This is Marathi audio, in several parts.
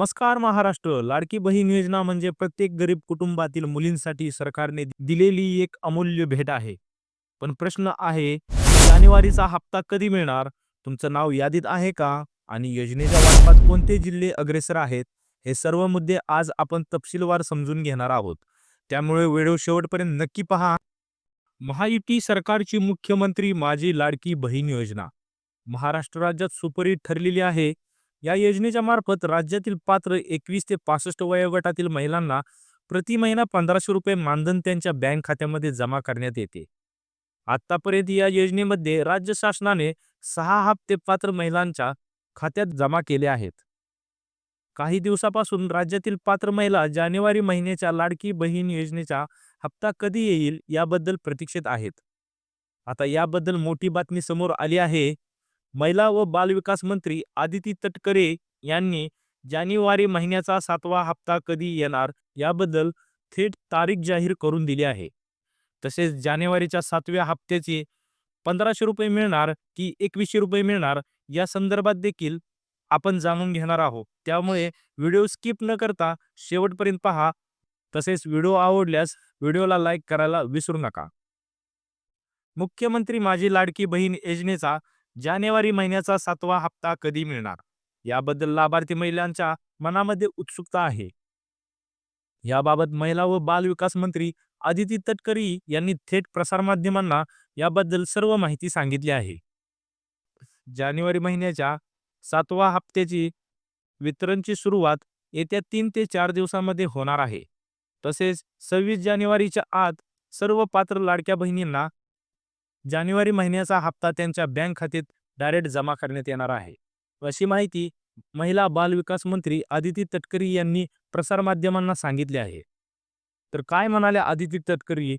नमस्कार महाराष्ट्र. लाडकी बहीण योजना म्हणजे प्रत्येक गरीब कुटुंबातील मुलींसाठी सरकारने दिलेली एक अमूल्य भेट आहे. पण प्रश्न आहे जानेवारीचा हप्ता कधी मिळणार? तुमचं नाव यादीत आहे का? आणि योजनेच्या वाटपात कोणते जिल्हे अग्रेसर आहेत? हे सर्व मुद्दे आज आपण तपशीलवार समजून घेणार आहोत. त्यामुळे व्हिडिओ शेवटपर्यंत नक्की पहा. महायुती सरकारची मुख्यमंत्री माझी लाडकी बहीण योजना. महाराष्ट्र राज्यात सुपरित ठरलेली आहे या योजनेच्या मार्फत राज्यातील पात्र एकवीस ते पासष्ट वयोगटातील महिलांना प्रति महिना पंधराशे रुपये मानधन त्यांच्या बँक खात्यामध्ये जमा करण्यात येते. आतापर्यंत या योजनेमध्ये राज्य शासनाने सहा हप्ते पात्र महिलांच्या खात्यात जमा केले आहेत. काही दिवसापासून राज्यातील पात्र महिला जानेवारी महिन्याच्या लाडकी बहीण योजनेचा हप्ता कधी येईल याबद्दल प्रतीक्षेत आहेत. आता याबद्दल मोठी बातमी समोर आली आहे. महिला व बालविकास मंत्री आदिती तटकरे यांनी जानेवारी महिन्याचा सातवा हप्ता कधी येणार याबद्दल थेट तारीख जाहीर करून दिली आहे. तसेच जानेवारीच्या सातव्या हप्त्याचे पंधराशे रुपये मिळणार की एकवीसशे रुपये मिळणार या संदर्भात देखील आपण जाणून घेणार आहोत. त्यामुळे व्हिडिओ स्किप न करता शेवटपर्यंत पहा. तसेच व्हिडिओ आवडल्यास व्हिडिओला लाईक करायला विसरू नका. मुख्यमंत्री माझी लाडकी बहीण योजनेचा जानेवारी महिन्याचा सातवा हप्ता कधी मिळणार? याबद्दल लाभार्थी महिलांच्या मनामध्ये उत्सुकता आहे. याबाबत महिला व बाल विकास मंत्री आदिती तटकरी यांनी थेट प्रसारमाध्यमांना याबद्दल सर्व माहिती सांगितली आहे. जानेवारी महिन्याच्या सातवा हप्त्याची वितरणची सुरुवात येत्या तीन ते चार दिवसांमध्ये होणार आहे. तसेच सव्वीस जानेवारीच्या आत सर्व पात्र लाडक्या बहिणींना जानेवारी महिन्याचा हप्ता त्यांच्या बँक खात्यात डायरेक्ट जमा करण्यात येणार आहे. अशी माहिती महिला बाल विकास मंत्री आदिती तटकरी यांनी प्रसारमाध्यमांना सांगितले आहे. तर काय म्हणाले आदिती तटकरी?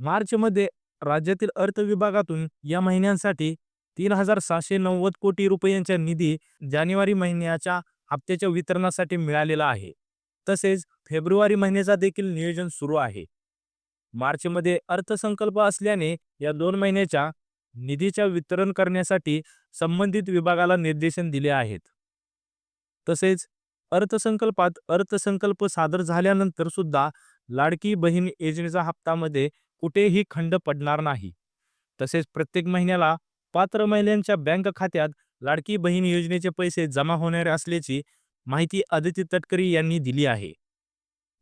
मार्चमध्ये राज्यातील अर्थ विभागातून या महिन्यांसाठी तीन हजार सहाशे नव्वद कोटी रुपयांचा निधी जानेवारी महिन्याच्या हप्त्याच्या वितरणासाठी मिळालेला आहे. तसेच फेब्रुवारी महिन्याचा देखील नियोजन सुरू आहे. मार्चमध्ये अर्थसंकल्प असल्याने या दोन महिन्याच्या निधीच्या वितरण करण्यासाठी संबंधित विभागाला निर्देशन दिले आहेत. तसेच अर्थसंकल्पात अर्थसंकल्प सादर झाल्यानंतर सुद्धा लाडकी बहीण योजनेचा हप्तामध्ये कुठेही खंड पडणार नाही. तसेच प्रत्येक महिन्याला पात्र महिलांच्या बँक खात्यात लाडकी बहीण योजनेचे पैसे जमा होणार असल्याची माहिती आदिती तटकरी यांनी दिली आहे.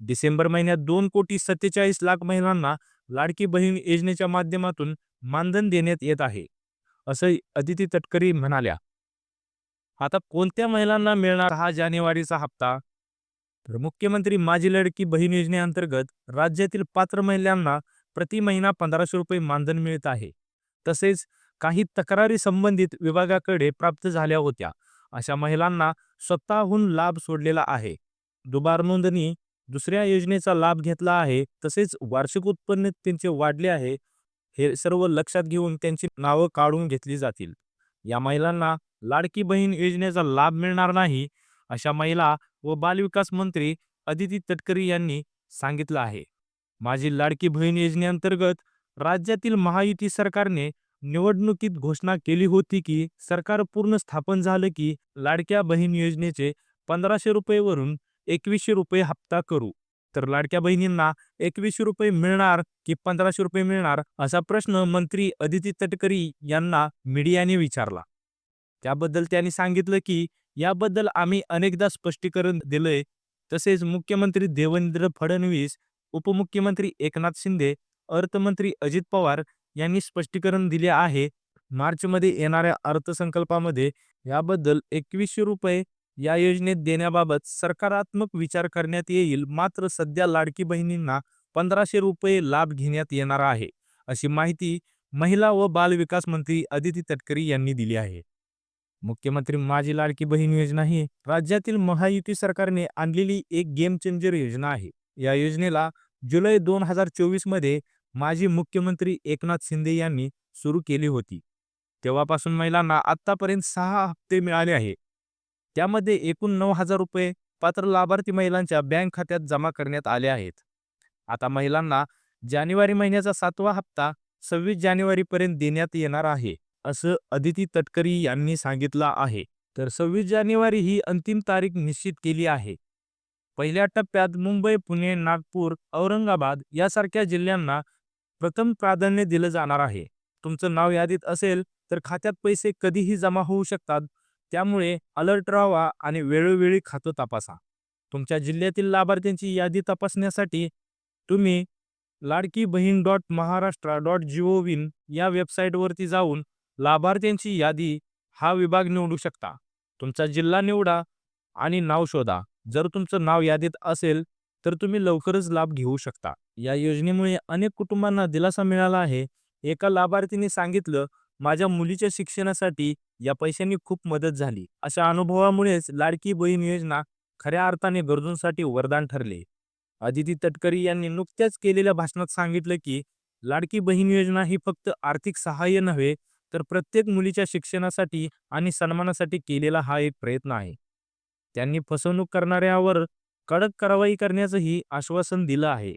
डिसेंबर महिन्यात दोन कोटी सत्तेचाळीस लाख महिलांना लाडकी बहीण योजनेच्या माध्यमातून मानधन देण्यात येत आहे असं अदिती तटकरी म्हणाल्या. आता कोणत्या महिलांना मिळणार हा जानेवारीचा हप्ता? तर मुख्यमंत्री माझी लडकी बहीण योजनेअंतर्गत राज्यातील पात्र महिलांना प्रति महिना पंधराशे रुपये मानधन मिळत आहे. तसेच काही तक्रारी संबंधित विभागाकडे प्राप्त झाल्या होत्या अशा महिलांना स्वतःहून लाभ सोडलेला आहे. दुबार नोंदणी दुसऱ्या योजनेचा लाभ घेतला आहे तसेच वार्षिक उत्पन्न त्यांचे वाढले आहे हे सर्व लक्षात घेऊन त्यांची नावं काढून घेतली जातील. या महिलांना लाडकी बहीण योजनेचा लाभ मिळणार नाही अशा महिला व बालविकास मंत्री अदिती तटकरी यांनी सांगितलं आहे. माझी लाडकी बहीण योजनेअंतर्गत राज्यातील महायुती सरकारने निवडणुकीत घोषणा केली होती की सरकार पूर्ण स्थापन झालं की लाडक्या बहीण योजनेचे पंधराशे रुपयेवरून एकवीसशे रुपये हप्ता करू. तर लाडक्या बहिणींना एकवीसशे रुपये मिळणार की पंधराशे रुपये मिळणार असा प्रश्न मंत्री अदिती तटकरी यांना मीडियाने विचारला. त्याबद्दल त्यांनी सांगितलं की याबद्दल आम्ही अनेकदा स्पष्टीकरण दिलंय. तसेच मुख्यमंत्री देवेंद्र फडणवीस उपमुख्यमंत्री एकनाथ शिंदे अर्थमंत्री अजित पवार यांनी स्पष्टीकरण दिले आहे. मार्चमध्ये येणाऱ्या अर्थसंकल्पामध्ये याबद्दल एकवीसशे रुपये या योजनेत देण्याबाबत सकारात्मक विचार करण्यात येईल. मात्र सध्या लाडकी बहिणींना पंधराशे रुपये लाभ घेण्यात येणार आहे अशी माहिती महिला व बाल विकास मंत्री अदिती तटकरी यांनी दिली आहे. मुख्यमंत्री माझी लाडकी बहीण योजना ही राज्यातील महायुती सरकारने आणलेली एक गेम चेंजर योजना आहे. या योजनेला जुलै दोन हजार चोवीसमध्ये माजी मुख्यमंत्री एकनाथ शिंदे यांनी सुरू केली होती. तेव्हापासून महिलांना आतापर्यंत सहा हप्ते मिळाले आहे त्यामध्ये एकूण नऊ हजार रुपये पात्र लाभार्थी महिलांच्या बँक खात्यात जमा करण्यात आले आहेत. आता महिलांना जानेवारी महिन्याचा सातवा हप्ता सव्वीस जानेवारीपर्यंत देण्यात येणार आहे असं अदिती तटकरी यांनी सांगितलं आहे. तर सव्वीस जानेवारी ही अंतिम तारीख निश्चित केली आहे. पहिल्या टप्प्यात मुंबई पुणे नागपूर औरंगाबाद यासारख्या जिल्ह्यांना प्रथम प्राधान्य दिलं जाणार आहे. तुमचं नाव यादीत असेल तर खात्यात पैसे कधीही जमा होऊ शकतात त्यामुळे अलर्ट राहा आणि वेळोवेळी खातं तपासा. तुमच्या जिल्ह्यातील लाभार्थ्यांची यादी तपासण्यासाठी तुम्ही Ladki Bahin dot Maharashtra dot gov in या वेबसाईटवरती जाऊन लाभार्थ्यांची यादी हा विभाग निवडू शकता. तुमचा जिल्हा निवडा आणि नाव शोधा. जर तुमचं नाव यादीत असेल तर तुम्ही लवकरच लाभ घेऊ शकता. या योजनेमुळे अनेक कुटुंबांना दिलासा मिळाला आहे. एका लाभार्थीने सांगितलं माझ्या मुलीच्या शिक्षणासाठी या पैशांनी खूप मदत झाली. अशा अनुभवामुळेच लाडकी बहीण योजना खऱ्या अर्थाने गरजूंसाठी वरदान ठरले. अदिती तटकरी यांनी नुकत्याच केलेल्या भाषणात सांगितलं की लाडकी बहीण योजना ही फक्त आर्थिक सहाय्य नव्हे तर प्रत्येक मुलीच्या शिक्षणासाठी आणि सन्मानासाठी केलेला हा एक प्रयत्न आहे. त्यांनी फसवणूक करणाऱ्यावर कडक कारवाई करण्याचंही आश्वासन दिलं आहे.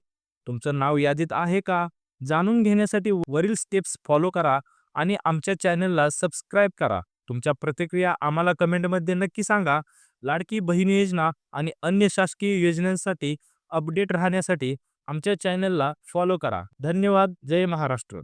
तुमचं नाव यादीत आहे का? जाणून घेण्यासाठी वरील स्टेप्स फॉलो करा आणि आमच्या चॅनलला सबस्क्राईब करा. तुमच्या प्रतिक्रिया आम्हाला कमेंटमध्ये नक्की सांगा. लाडकी बहीण योजना आणि अन्य शासकीय योजनांसाठी अपडेट राहण्यासाठी आमच्या चॅनलला फॉलो करा. धन्यवाद. जय महाराष्ट्र.